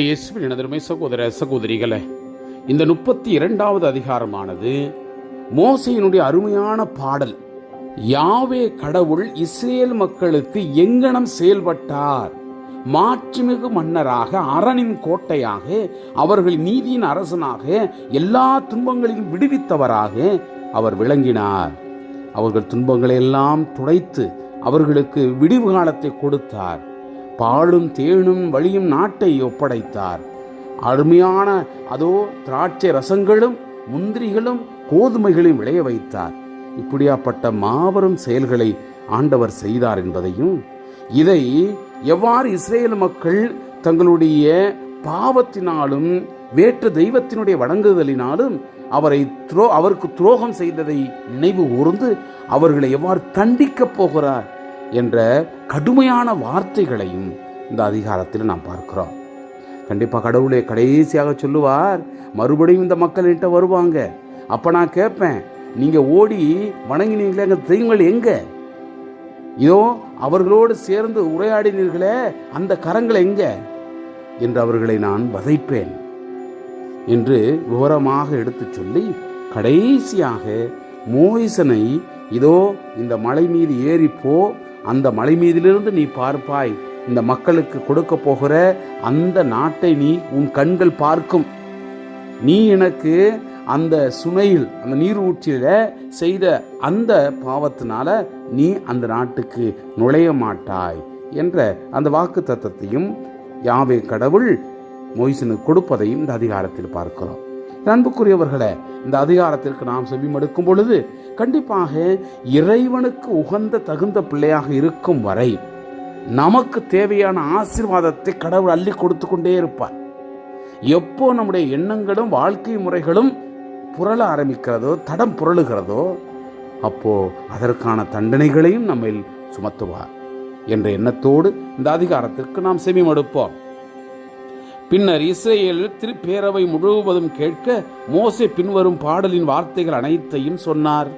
இயேசுவின் எனதருமை சகோதர சகோதரிகளே இந்த முப்பத்தி இரண்டாவது அதிகாரமானது மோசையினுடைய அருமையான பாடல் யாவே கடவுள் இஸ்ரேல் மக்களுக்கு எங்கனம் செயல்பட்டார் மாற்றுமிகு மன்னராக அரணின் கோட்டையாக அவர்கள் நீதியின் அரசனாக எல்லா துன்பங்களையும் விடுவித்தவராக அவர் விளங்கினார். அவர்கள் துன்பங்களை எல்லாம் துடைத்து அவர்களுக்கு விடிவு காலத்தை கொடுத்தார். பாலும் தேனும் வழியும் நாட்டை ஒப்படைத்தார். அருமையான அதோ திராட்சை ரசங்களும் முந்திரிகளும் கோதுமைகளையும் விளைய வைத்தார். இப்படியாப்பட்ட மாபெரும் செயல்களை ஆண்டவர் செய்தார் என்பதையும் இதை எவ்வாறு இஸ்ரேல் மக்கள் தங்களுடைய பாவத்தினாலும் வேற்று தெய்வத்தினுடைய வணங்குதலினாலும் அவரை துரோ அவருக்கு துரோகம் செய்ததை நினைவு கூர்ந்து அவர்களை எவ்வாறு தண்டிக்கப் போகிறார் என்ற கடுமையான வார்த்தைகளையும் இந்த அதிகாரத்தில் நாம் பார்க்கிறோம். கண்டிப்பாக கடவுளே கடைசியாக சொல்லுவார் மறுபடியும் இந்த மக்கள் என்கிட்ட வருவாங்க. அப்போ நான் கேட்பேன் நீங்கள் ஓடி வணங்கினீங்களே எங்கள் தெய்வங்கள் எங்கே? இதோ அவர்களோடு சேர்ந்து உரையாடினீர்களே அந்த கரங்கள் எங்கே? என்று அவர்களை நான் வதைப்பேன் என்று விவரமாக எடுத்துச் சொல்லி கடைசியாக மோயிசனை இதோ இந்த மலை மீது ஏறி போ அந்த மலை மீதிலிருந்து நீ பார்ப்பாய். இந்த மக்களுக்கு கொடுக்க போகிற அந்த நாட்டை நீ உன் கண்கள் பார்க்கும். நீ எனக்கு அந்த சுனையில் அந்த நீரூற்றில செய்த அந்த பாவத்தினால நீ அந்த நாட்டுக்கு நுழைய மாட்டாய் என்ற அந்த வாக்கு தத்தத்தையும் யாவே கடவுள் மொய்சனுக்கு கொடுப்பதையும் இந்த அதிகாரத்தில் பார்க்கிறோம். அன்புக்குரியவர்களை இந்த அதிகாரத்திற்கு நாம் செவிமடுக்கும் பொழுது கண்டிப்பாக இறைவனுக்கு உகந்த தகுந்த பிள்ளையாக இருக்கும் வரை நமக்கு தேவையான ஆசீர்வாதத்தை கடவுள் அள்ளி கொடுத்து கொண்டே இருப்பார். எப்போ நம்முடைய எண்ணங்களும் வாழ்க்கை முறைகளும் புரள ஆரம்பிக்கிறதோ தடம் புரளுகிறதோ அப்போ அதற்கான தண்டனைகளையும் நம்மில் சுமத்துவார். என்ற எண்ணத்தோடு இந்த அதிகாரத்திற்கு நாம் செவிமடுப்போம். பின்னர் இஸ்ரேல் திருப்பேரவை முழுவதும் கேட்க மோசே பின்வரும் பாடலின் வார்த்தைகள் அனைத்தையும் சொன்னார்.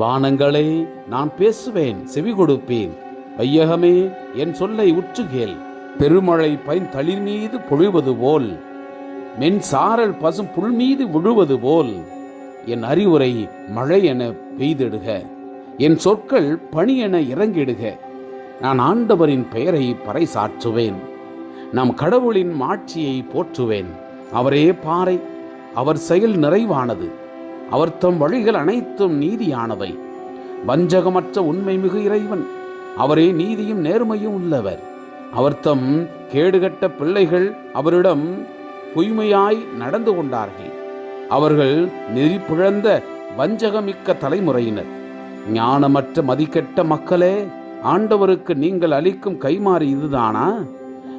வானங்களே நான் பேசுவேன் செவி கொடுப்பேன். வையகமே என் சொல்லை உற்றுகேள் பெருமழை பைன் தளிர் மீது பொழிவது போல். மென் சாரல் பசும் புல் மீது விழுவது போல். என் அறிவுரை மழை என பெய்திடுக. என் சொற்கள் பனி என இறங்கிடுக. நான் ஆண்டவரின் பெயரை பறைசாற்றுவேன். நம் கடவுளின் மாட்சியை போற்றுவேன். அவரே பாறை அவர் செயல் நிறைவானது. அவர் தம் வழிகள் அனைத்தும் நீதியானவை. வஞ்சகமற்ற உண்மை மிகு இறைவன் அவரே நீதியும் நேர்மையும் உள்ளவர். அவர் தம் கேடுகட்ட பிள்ளைகள் அவரிடம் பொய்மையாய் நடந்து கொண்டார்கள். அவர்கள் நெறிப்புழந்த வஞ்சகமிக்க தலைமுறையினர். ஞானமற்ற மதிக்கெட்ட மக்களே ஆண்டவருக்கு நீங்கள் அளிக்கும் கைமாறு இதுதானா?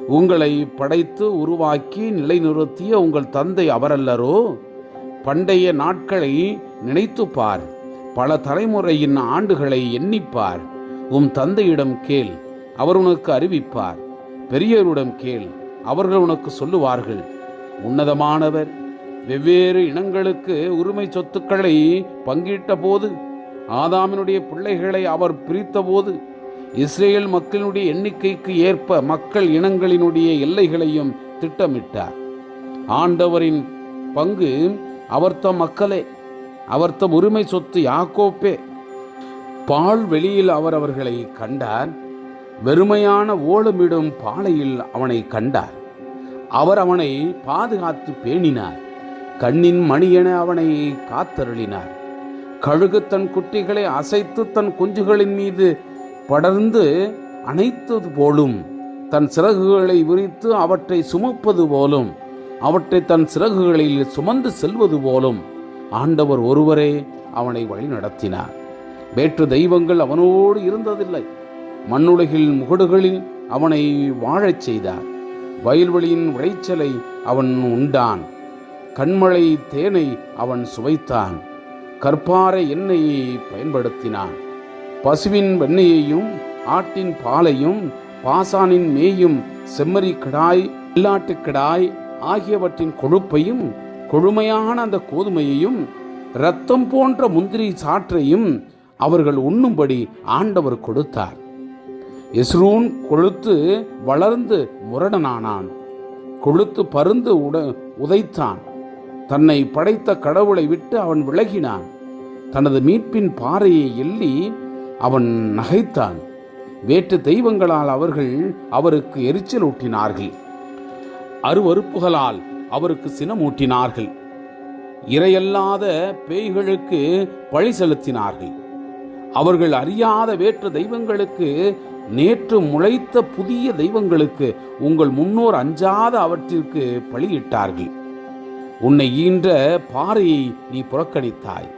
உங்களை படைத்து உருவாக்கி நிலைநிறுத்திய உங்கள் தந்தை அவரல்லரோ? பண்டைய நாட்களை நினைத்துப்பார் பல தலைமுறையின் ஆண்டுகளை எண்ணிப்பார். உம் தந்தையிடம் கேள் அவர் உனக்கு அறிவிப்பார். பெரியவரிடம் கேள் அவர்கள் உனக்கு சொல்லுவார்கள். உன்னதமானவர் வெவ்வேறு இனங்களுக்கு உரிமை சொத்துக்களை பங்கிட்ட போது ஆதாமினுடைய பிள்ளைகளை அவர் பிரித்தபோது இஸ்ரேல் மக்களினுடைய எண்ணிக்கைக்கு ஏற்ப மக்கள் இனங்களினுடைய எல்லைகளையும் திட்டமிட்டார். ஆண்டவரின் பங்கு அவர்த்த மக்களே அவர்த்த உரிமை சொத்து யாக்கோப்பே. பால் வெளியில் அவர் அவர்களை கண்டார் வெறுமையான ஓலமிடும் பாலையில் அவனை கண்டார். அவர் அவனை பாதுகாத்து பேணினார் கண்ணின் மணியென அவனை காத்தருளினார். கழுகு தன் குட்டிகளை அசைத்து தன் குஞ்சுகளின் மீது படர்ந்து அணைத்தது போலும் தன் சிறகுகளை விரித்து அவற்றை சுமப்பது போலும் அவற்றை தன் சிறகுகளில் சுமந்து செல்வது போலும் ஆண்டவர் ஒருவரே அவனை வழி நடத்தினார். வேற்று தெய்வங்கள் அவனோடு இருந்ததில்லை. மண்ணுலகில் முகடுகளில் அவனை வாழச் செய்தார். வயல்வெளியின் விளைச்சலை அவன் உண்டான். கண்மழை தேனை அவன் சுவைத்தான். கற்பாறை எண்ணெயை பயன்படுத்தினான். பசுவின் வெண்ணையையும் ஆட்டின் பாலையும் பாசானின் மேயும் செம்மறி கிடாய் வெள்ளாட்டு கிடாய் ஆகியவற்றின் கொழுப்பையும் கொழுமையான அந்த கோதுமையையும் இரத்தம் போன்ற முந்திரி சாற்றையும் அவர்கள் உண்ணும்படி ஆண்டவர் கொடுத்தார். எஸ்ரூன் கொழுத்து வளர்ந்து முரடனானான். கொழுத்து பருந்து உட உதைத்தான். தன்னை படைத்த கடவுளை விட்டு அவன் விலகினான். தனது மீட்பின் பாறையை எள்ளி அவன் நகைத்தான். வேற்று தெய்வங்களால் அவர்கள் அவருக்கு எரிச்சல் ஊட்டினார்கள். அருவறுப்புகளால் அவருக்கு சினமூட்டினார்கள். இரையல்லாத பேய்களுக்கு பழி செலுத்தினார்கள். அவர்கள் அறியாத வேற்று தெய்வங்களுக்கு நேற்று முளைத்த புதிய தெய்வங்களுக்கு உங்கள் முன்னோர் அஞ்சாத அவற்றிற்கு பலியிட்டார்கள் உன்னை ஈன்ற பாறையை நீ புறக்கணித்தாய்.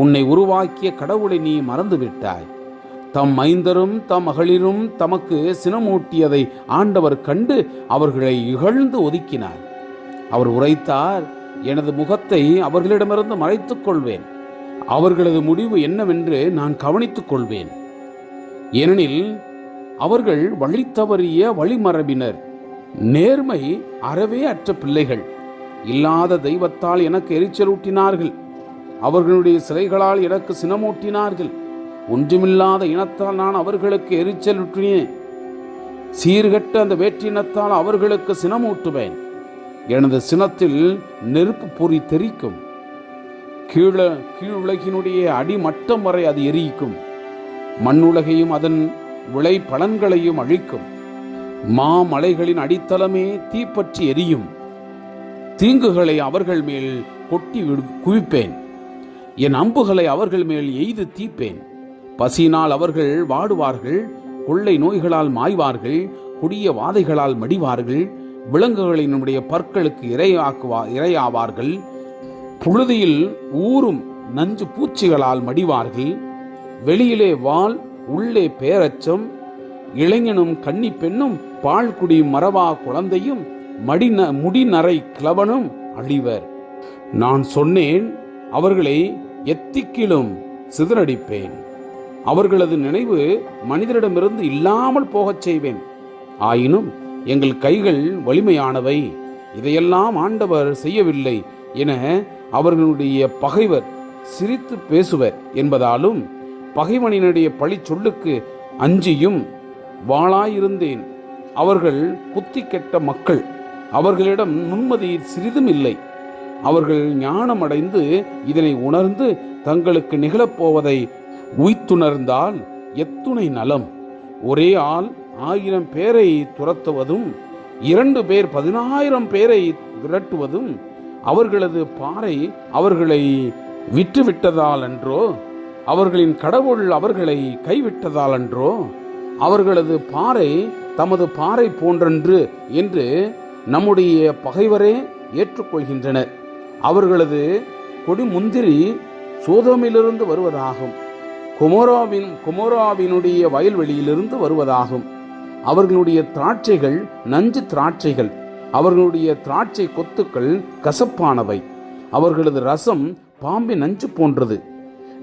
உன்னை உருவாக்கிய கடவுளை நீ மறந்துவிட்டாய். தம் மைந்தரும் தம் மகளிரும் தமக்கு சினமூட்டியதை ஆண்டவர் கண்டு அவர்களை இகழ்ந்து ஒதுக்கினார். அவர் உரைத்தார் எனது முகத்தை அவர்களிடமிருந்து மறைத்துக் கொள்வேன். அவர்களது முடிவு என்னவென்று நான் கவனித்துக் கொள்வேன். ஏனெனில் அவர்கள் வழி தவறிய வழிமரபினர். நேர்மை அறவே அற்ற பிள்ளைகள். இல்லாத தெய்வத்தால் எனக்கு எரிச்சலூட்டினார்கள். அவர்களுடைய சிலைகளால் எனக்கு சினமூட்டினார்கள். ஒன்றுமில்லாத இனத்தால் நான் அவர்களுக்கு எரிச்சலூட்டினேன் சீர்கெட்ட அந்த வேற்றினத்தால் அவர்களுக்கு சினமூட்டுவேன். எனது சினத்தில் நெருப்பு பொறி தெரிக்கும். கீழ கீழுலகினுடைய அடிமட்டம் வரை அது எரிக்கும். மண்ணுலகையும் அதன் விளை பலன்களையும் அழிக்கும். மாமலைகளின் அடித்தளமே தீப்பற்றி எரியும். தீங்குகளை அவர்கள் மேல் கொட்டி விடு குவிப்பேன். என் அம்புகளை அவர்கள் மேல் எய்து தீப்பேன். பசியினால் அவர்கள் வாடுவார்கள் கொள்ளை நோய்களால் மாய்வார்கள் கொடிய வாதைகளால் மடிவார்கள் விலங்குகளினுடைய பற்களுக்கு இரையாக்குவா இரையாவார்கள் புழுதியில் ஊறும் நஞ்சு பூச்சிகளால் மடிவார்கள் வெளியிலே வாள் உள்ளே பேரச்சம் இளைஞனும் கன்னி பெண்ணும் பால் குடியும் மறவா குழந்தையும் மடின முடிநரை கிழவனும் அழிவர். நான் சொன்னேன் அவர்களை எத்திக்கிலும் சிதறடிப்பேன். அவர்களது நினைவு மனிதரிடமிருந்து இல்லாமல் போகச் செய்வேன். ஆயினும் எங்கள் கைகள் வலிமையானவை. இதையெல்லாம் ஆண்டவர் செய்யவில்லை என அவர்களுடைய பகைவர் சிரித்து பேசுவர் என்பதாலும் பகைவனினுடைய பழி சொல்லுக்கு அஞ்சியும் வாளாயிருந்தேன். அவர்கள் புத்தி கெட்ட மக்கள். அவர்களிடம் நுண்மதி சிறிதும் இல்லை அவர்கள் ஞானமடைந்து இதனை உணர்ந்து தங்களுக்கு நிகழப்போவதை உய்த்துணர்ந்தால் எத்துணை நலம். ஒரே ஆள் ஆயிரம் பேரை துரத்துவதும் இரண்டு பேர் பதினாயிரம் பேரை விரட்டுவதும் அவர்களது பாறை அவர்களை விற்றுவிட்டதால் அன்றோ அவர்களின் கடவுள் அவர்களை கைவிட்டதால் அன்றோ அவர்களது பாறை தமது பாறை போன்றன்று என்று நம்முடைய பகைவரே ஏற்றுக்கொள்கின்றனர். அவர்களது கொடி முந்திரி சோதமிலிருந்து வருவதாகும். குமோராவின் குமோராவினுடைய வயல்வெளியிலிருந்து வருவதாகும். அவர்களுடைய திராட்சைகள் நஞ்சு திராட்சைகள். அவர்களுடைய திராட்சை கொத்துக்கள் கசப்பானவை. அவர்களது ரசம் பாம்பின் நஞ்சு போன்றது.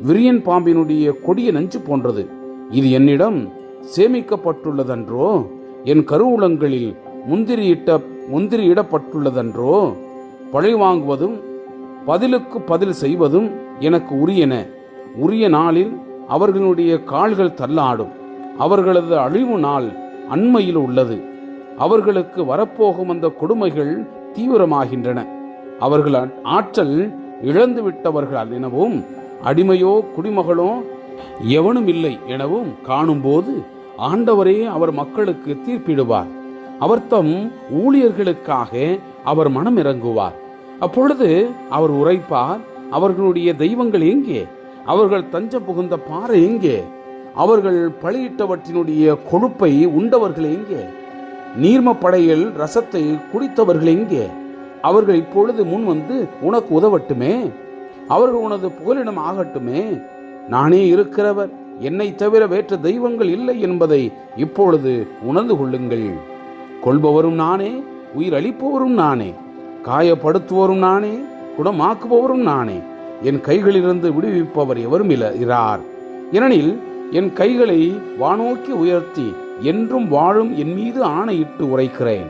விரியன் பாம்பினுடைய கொடிய நஞ்சு போன்றது. இது என்னிடம் சேமிக்கப்பட்டுள்ளதன்றோ? என் கருவூலங்களில் முந்திரியிட்ட முந்திரியிடப்பட்டுள்ளதன்றோ? பழி வாங்குவதும் பதிலுக்கு பதில் செய்வதும் எனக்கு உரியன. உரிய நாளில் அவர்களுடைய கால்கள் தள்ளாடும். அவர்களது அழிவு நாள் அண்மையில் உள்ளது. அவர்களுக்கு வரப்போகும் அந்த கொடுமைகள் தீவிரமாகின்றன. அவர்கள் ஆற்றல் இழந்து விட்டவர்கள் எனவும் அடிமையோ குடிமகளோ எவனும் இல்லை எனவும் காணும்போது ஆண்டவரே அவர் மக்களுக்கு தீர்ப்பிடுவார். அவர் தம் ஊழியர்களுக்காக அவர் மனம் இறங்குவார் அப்பொழுது அவர் உரைப்பார் அவர்களுடைய தெய்வங்கள் எங்கே? அவர்கள் தஞ்சம் புகுந்த பாறை எங்கே? அவர்கள் பலியிட்டவற்றினுடைய கொழுப்பை உண்டவர்கள் எங்கே? நீர்ம படையில் ரசத்தை குடித்தவர்கள் எங்கே? அவர்கள் இப்பொழுது முன் வந்து உனக்கு உதவட்டுமே? அவர்கள் உனது புகலிடம் ஆகட்டுமே? நானே இருக்கிறவர். என்னை தவிர வேற்று தெய்வங்கள் இல்லை என்பதை இப்பொழுது உணர்ந்து கொள்ளுங்கள். கொள்பவரும் நானே உயிர் அளிப்பவரும் நானே. காயப்படுத்துவோரும் நானே குணமாக்குபவரும் நானே. என் கைகளிலிருந்து விடுவிப்பவர் எவரும் இல்ல இரார். ஏனெனில் என் கைகளை வானோக்கி உயர்த்தி என்றும் வாழும் என் மீது ஆணையிட்டு உரைக்கிறேன்.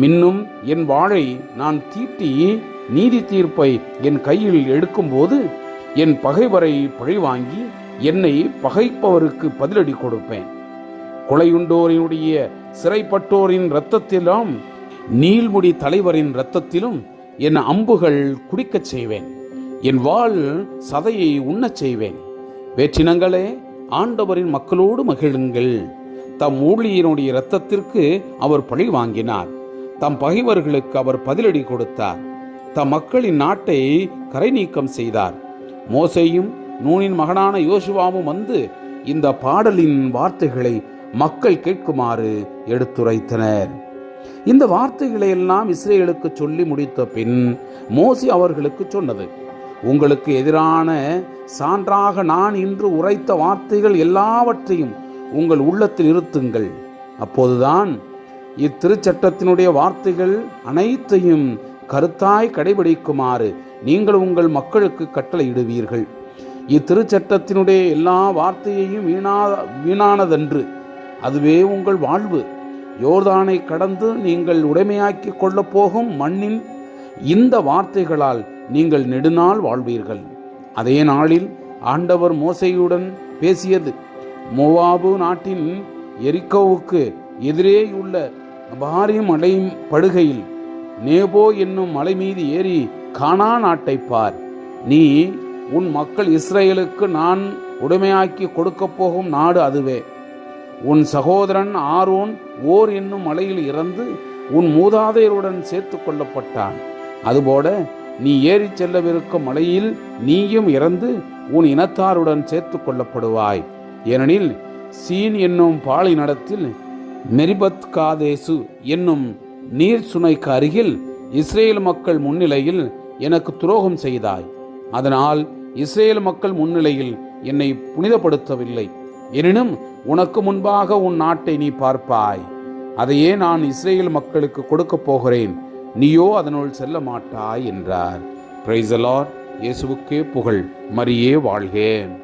மின்னும் என் வாழை நான் தீட்டி நீதி தீர்ப்பை என் கையில் எடுக்கும்போது என் பகைவரை பழிவாங்கி என்னை பகைப்பவருக்கு பதிலடி கொடுப்பேன். கொலையுண்டோரினுடைய சிறைப்பட்டோரின் இரத்தத்திலும் நீள்முடி தலைவரின் இரத்தத்திலும் என் அம்புகள் குடிக்கச் செய்வேன். என் வாள் சதையை உண்ணச் செய்வேன். வேற்றினங்களே ஆண்டவரின் மக்களோடு மகிழுங்கள். தம் ஊழியனுடைய இரத்தத்திற்கு அவர் பழி வாங்கினார். தம் பகைவர்களுக்கு அவர் பதிலடி கொடுத்தார். தம் மக்களின் நாட்டை கரை நீக்கம் செய்தார். மோசையும் நூனின் மகனான யோசுவாவும் வந்து இந்த பாடலின் வார்த்தைகளை மக்கள் கேட்குமாறு எடுத்துரைத்தனர். இந்த வார்த்தைகளை எல்லாம் இஸ்ரேலுக்கு சொல்லி முடித்த பின் மோசி அவர்களுக்கு சொன்னது உங்களுக்கு எதிரான சான்றாக நான் இன்று உரைத்த வார்த்தைகள் எல்லாவற்றையும் உங்கள் உள்ளத்தில் இருத்துங்கள். அப்போதுதான் இத்திருச்சட்டத்தினுடைய வார்த்தைகள் அனைத்தையும் கருத்தாய் கடைபிடிக்குமாறு நீங்கள் உங்கள் மக்களுக்கு கட்டளையிடுவீர்கள். இத்திருச்சட்டத்தினுடைய எல்லா வார்த்தையையும் வீணா வீணானதன்று. அதுவே உங்கள் வாழ்வு. யோர்தானை கடந்து நீங்கள் உடைமையாக்கி கொள்ளப் போகும் மண்ணின் இந்த வார்த்தைகளால் நீங்கள் நெடுநாள் வாழ்வீர்கள். அதே நாளில் ஆண்டவர் மோசையுடன் பேசியது. மோவாபு நாட்டின் எரிக்கோவுக்கு எதிரேயுள்ள பாரி மலை படுகையில் நேபோ என்னும் மலை மீது ஏறி கானா நாட்டை பார். நீ உன் மக்கள் இஸ்ரேலுக்கு நான் உடைமையாக்கி கொடுக்கப் போகும் நாடு அதுவே. உன் சகோதரன் ஆரோன் ஓர் என்னும் மலையில் இறந்து உன் மூதாதையருடன் சேர்த்து கொள்ளப்பட்டான். அதுபோல நீ ஏறிச் செல்லவிருக்கும் மலையில் நீயும் இறந்து உன் இனத்தாருடன் சேர்த்து கொள்ளப்படுவாய். ஏனெனில் சீன் என்னும் பாலினடத்தில் மெரிபத் காதேசு என்னும் நீர் சுனைக்கு அருகில் இஸ்ரேல் மக்கள் முன்னிலையில் எனக்கு துரோகம் செய்தாய். அதனால் இஸ்ரேல் மக்கள் முன்னிலையில் என்னை புனிதப்படுத்தவில்லை. எனினும் உனக்கு முன்பாக உன் நாட்டை நீ பார்ப்பாய். அதையே நான் இஸ்ரேல் மக்களுக்கு கொடுக்கப் போகிறேன். நீயோ அதனுள் செல்ல மாட்டாய் என்றார். பிரைசலார் இயேசுவுக்கே புகழ். மரியே வாழ்கேன்.